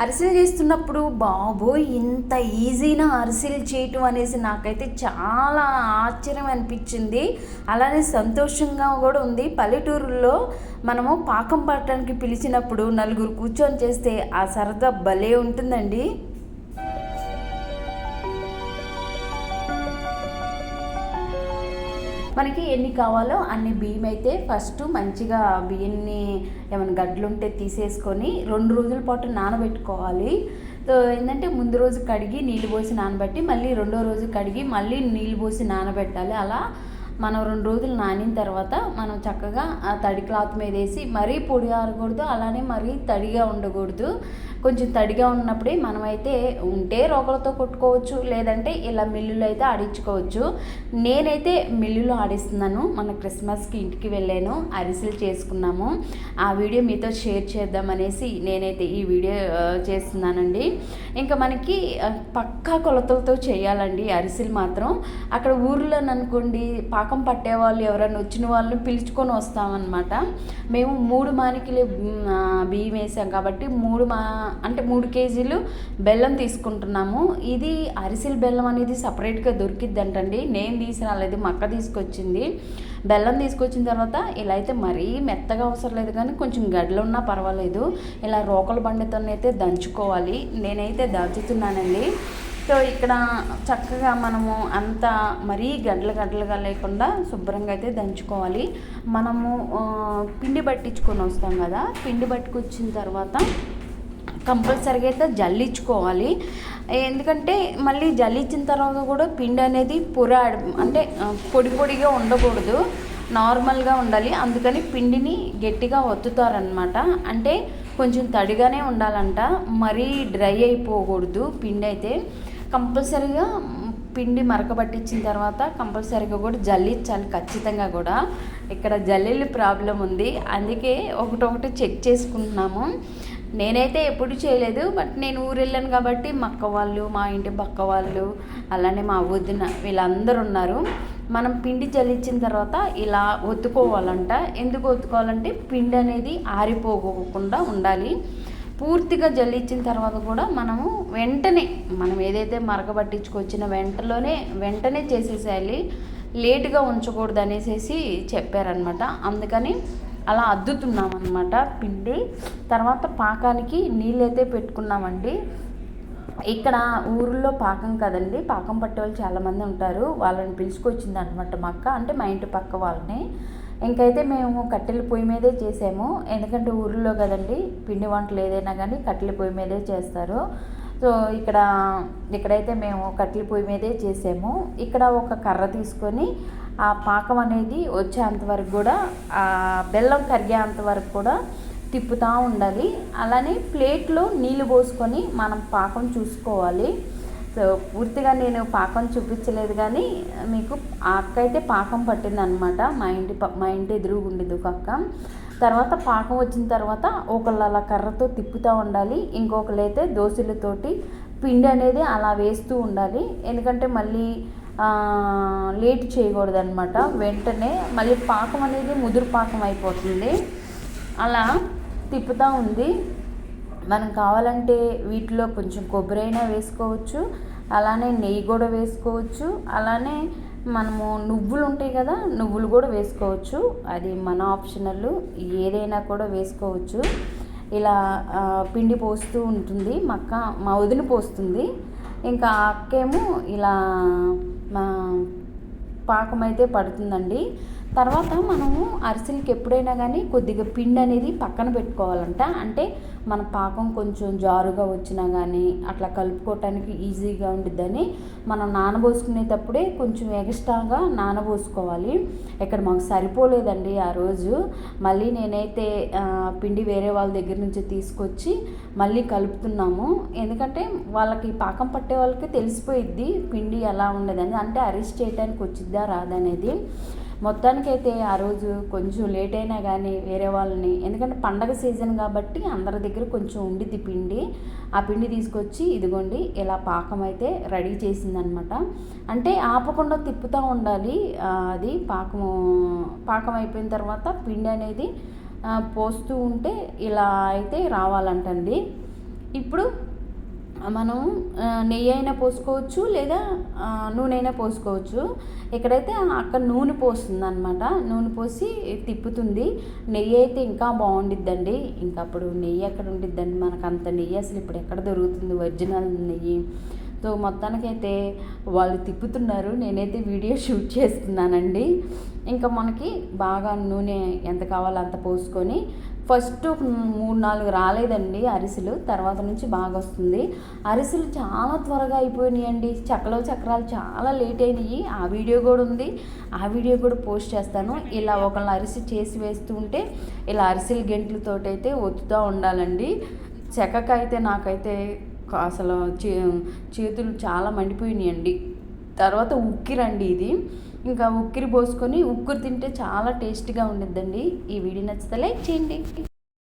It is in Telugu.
అరిసెలు చేస్తున్నప్పుడు బాబోయ్ ఇంత ఈజీనా అరిసెలు చేయటం అనేసి నాకైతే చాలా ఆశ్చర్యం అనిపించింది. అలానే సంతోషంగా కూడా ఉంది. పల్లెటూరులో మనము పాకం పట్టడానికి పిలిచినప్పుడు నలుగురు కూర్చొని చేస్తే ఆ సరదా భలే ఉంటుందండి. మనకి ఎన్ని కావాలో అన్ని బియ్యం అయితే ఫస్ట్ మంచిగా బియ్యాన్ని ఏమైనా గడ్లుంటే తీసేసుకొని రెండు రోజుల పాటు నానబెట్టుకోవాలి. సో ఏంటంటే ముందు రోజు కడిగి నీళ్ళు పోసి నానబెట్టి మళ్ళీ రెండో రోజు కడిగి మళ్ళీ నీళ్ళు పోసి నానబెట్టాలి. అలా మనం రెండు రోజులు నానిన తర్వాత మనం చక్కగా ఆ తడి క్లాత్ మీద వేసి మరీ పొడి ఆరకూడదు అలానే మరీ తడిగా ఉండకూడదు. కొంచెం తడిగా ఉన్నప్పుడే మనమైతే ఉంటే రోకలతో కొట్టుకోవచ్చు లేదంటే ఇలా మిల్లులో అయితే ఆడించుకోవచ్చు. నేనైతే మిల్లులో ఆడిస్తున్నాను మన క్రిస్మస్కి ఇంటికి వెళ్ళాను అరిసెలు చేసుకున్నాము. ఆ వీడియో మీతో షేర్ చేద్దామనేసి నేనైతే ఈ వీడియో చేస్తున్నానండి. ఇంకా మనకి పక్కా కొలతలతో చేయాలండి అరిసెలు మాత్రం. అక్కడ ఊర్లోననుకోండి పా పాకం పట్టేవాళ్ళు ఎవరైనా వచ్చిన వాళ్ళని పిలుచుకొని వస్తామన్నమాట. మేము మూడు మానికలు బియ్యం వేసాం కాబట్టి మూడు మా అంటే మూడు కేజీలు బెల్లం తీసుకుంటున్నాము. ఇది అరిసెల బెల్లం అనేది సపరేట్గా దొరికిద్దంటండి. నేను తీసుకురాలేదు మా అక్క తీసుకొచ్చింది. బెల్లం తీసుకొచ్చిన తర్వాత ఇలా అయితే మరీ మెత్తగా అవసరం లేదు కానీ కొంచెం గడ్డలు ఉన్నా పర్వాలేదు. ఇలా రోకల బండితోనైతే దంచుకోవాలి. నేనైతే దంచుతున్నానండి. సో ఇక్కడ చక్కగా మనము అంత మరీ గడ్డలు గడ్డలుగా లేకుండా శుభ్రంగా అయితే దంచుకోవాలి. మనము పిండి పట్టించుకొని వస్తాం కదా పిండి పట్టుకొచ్చిన తర్వాత కంపల్సరీగా అయితే జల్లించుకోవాలి. ఎందుకంటే మళ్ళీ జల్లించిన తర్వాత కూడా పిండి అనేది పుర అంటే పొడి పొడిగా ఉండకూడదు. నార్మల్గా ఉండాలి. అందుకని పిండిని గట్టిగా ఒత్తుతారనమాట అంటే కొంచెం తడిగానే ఉండాలంట. మరీ డ్రై అయిపోకూడదు పిండి అయితే. కంపల్సరీగా పిండి మరకబట్టించిన తర్వాత కంపల్సరీగా కూడా జల్లించాలి ఖచ్చితంగా కూడా. ఇక్కడ జల్లెలు ప్రాబ్లం ఉంది. అందుకే ఒకటొకటి చెక్ చేసుకుంటున్నాము. నేనైతే ఎప్పుడు చేయలేదు. బట్ నేను ఊరు వెళ్ళాను కాబట్టి మా అక్క వాళ్ళు మా ఇంటి పక్క వాళ్ళు అలానే మా వదిన వీళ్ళందరూ ఉన్నారు. మనం పిండి జల్లించిన తర్వాత ఇలా ఒత్తుకోవాలంట. ఎందుకు ఒత్తుకోవాలంటే పిండి అనేది ఆరిపోకుండా ఉండాలి. పూర్తిగా జల్లించిన తర్వాత కూడా మనము వెంటనే మనం ఏదైతే మరగబట్టించుకొచ్చిన వెంటలోనే వెంటనే చేసేసేయాలి. లేటుగా ఉంచకూడదు అనేసి చెప్పారనమాట అందుకని అలా అద్దుతున్నాం అనమాట పిండి. తర్వాత పాకానికి నీళ్ళైతే పెట్టుకున్నామండి. ఇక్కడ ఊరిలో పాకం కదండి. పాకం పట్టే వాళ్ళు చాలామంది ఉంటారు. వాళ్ళని పిలుచుకొచ్చింది అనమాట మా అక్క. అంటే మా ఇంటి పక్క వాళ్ళని. ఇంకైతే మేము కట్టెల పొయ్యి మీదే చేసాము. ఎందుకంటే ఊర్లో కదండి పిండి వంటలు ఏదైనా కానీ కట్టెల పొయ్యి మీదే చేస్తారు. సో ఇక్కడ ఇక్కడైతే మేము కట్టెల పొయ్యి మీదే చేసాము. ఇక్కడ ఒక కర్ర తీసుకొని ఆ పాకం అనేది వచ్చేంత వరకు కూడా ఆ బెల్లం కరిగేంత వరకు కూడా తిప్పుతూ ఉండాలి. అలానే ప్లేట్లో నీళ్ళు పోసుకొని మనం పాకం చూసుకోవాలి. సో పూర్తిగా నేను పాకం చూపించలేదు కానీ మీకు ఆ అక్క అయితే పాకం పట్టిందనమాట. మా ఇంటి ప మా ఇంటి ఎదురుగా ఉండేది ఒక అక్క. తర్వాత పాకం వచ్చిన తర్వాత ఒకళ్ళు అలా కర్రతో తిప్పుతూ ఉండాలి. ఇంకొకళ్ళైతే దోశలతోటి పిండి అనేది అలా వేస్తూ ఉండాలి. ఎందుకంటే మళ్ళీ లేట్ చేయకూడదు అనమాట వెంటనే మళ్ళీ పాకం అనేది ముదురు పాకం అయిపోతుంది. అలా తిప్పుతూ ఉంది. మనం కావాలంటే వీటిలో కొంచెం కొబ్బరి అయినా వేసుకోవచ్చు అలానే నెయ్యి కూడా వేసుకోవచ్చు అలానే మనము నువ్వులు ఉంటాయి కదా నువ్వులు కూడా వేసుకోవచ్చు. అది మన ఆప్షనల్ ఏదైనా కూడా వేసుకోవచ్చు. ఇలా పిండి పోస్తూ ఉంటుంది మా అక్క మా వదిన పోస్తుంది. ఇంకా అక్కేమో ఇలా మా పాకం అయితే పడుతుందండి. తర్వాత మనము అరిసెలకి ఎప్పుడైనా కానీ కొద్దిగా పిండి అనేది పక్కన పెట్టుకోవాలంట. అంటే మన పాకం కొంచెం జారుగా వచ్చినా కానీ అట్లా కలుపుకోవటానికి ఈజీగా ఉండిద్దని మనం నానబోసుకునేటప్పుడే కొంచెం ఎక్స్ట్రాగా నానబోసుకోవాలి. ఇక్కడ మాకు సరిపోలేదండి ఆ రోజు. మళ్ళీ నేనైతే పిండి వేరే వాళ్ళ దగ్గర నుంచి తీసుకొచ్చి మళ్ళీ కలుపుతున్నాము. ఎందుకంటే వాళ్ళకి పాకం పట్టే వాళ్ళకి తెలిసిపోయిద్ది పిండి ఎలా ఉండదని. అంటే అరెస్ట్ చేయడానికి వచ్చిద్దా రాదనేది. మొత్తానికైతే ఆ రోజు కొంచెం లేట్ అయినా కానీ వేరే వాళ్ళని ఎందుకంటే పండగ సీజన్ కాబట్టి అందరి దగ్గర కొంచెం ఉండిద్ది పిండి. ఆ పిండి తీసుకొచ్చి ఇదిగోండి ఇలా పాకం అయితే రెడీ చేసిందనమాట. అంటే ఆపకుండా తిప్పుతూ ఉండాలి. అది పాకము పాకం అయిపోయిన తర్వాత పిండి అనేది పోస్తూ ఉంటే ఇలా అయితే రావాలంటండి. ఇప్పుడు మనం నెయ్యి అయినా పోసుకోవచ్చు లేదా నూనె అయినా పోసుకోవచ్చు. ఇక్కడైతే అక్కడ నూనె పోస్తుంది అనమాట నూనె పోసి తిప్పుతుంది. నెయ్యి అయితే ఇంకా బాగుండిద్దండి. ఇంకా అప్పుడు నెయ్యి ఎక్కడ ఉండిద్దండి? మనకు అంత నెయ్యి అసలు ఇప్పుడు ఎక్కడ దొరుకుతుంది? ఒరిజినల్ నెయ్యి. సో మొత్తానికైతే వాళ్ళు తిప్పుతున్నారు. నేనైతే వీడియో షూట్ చేస్తున్నానండి. ఇంకా మనకి బాగా నూనె ఎంత కావాలో అంత పోసుకొని ఫస్ట్ మూడు నాలుగు రాలేదండి అరిసెలు తర్వాత నుంచి బాగా వస్తుంది. అరిసెలు చాలా త్వరగా అయిపోయినాయండి. చక్కలో చక్రాలు చాలా లేట్ అయినాయి. ఆ వీడియో కూడా ఉంది. ఆ వీడియో కూడా పోస్ట్ చేస్తాను. ఇలా ఒకళ్ళు అరిసి చేసి వేస్తూ ఉంటే ఇలా అరిసెల గెంట్లతో అయితే ఒత్తుతూ ఉండాలండి. చెక్కకైతే నాకైతే అసలు చే చేతులు చాలా మండిపోయినాయండి. తర్వాత ఉక్కిరండి ఇది. ఇంకా ఉక్కిరి పోసుకొని ఉక్కురు తింటే చాలా టేస్ట్గా ఉండిద్దండి. ఈ వీడియో నచ్చితే లైక్ చేయండి.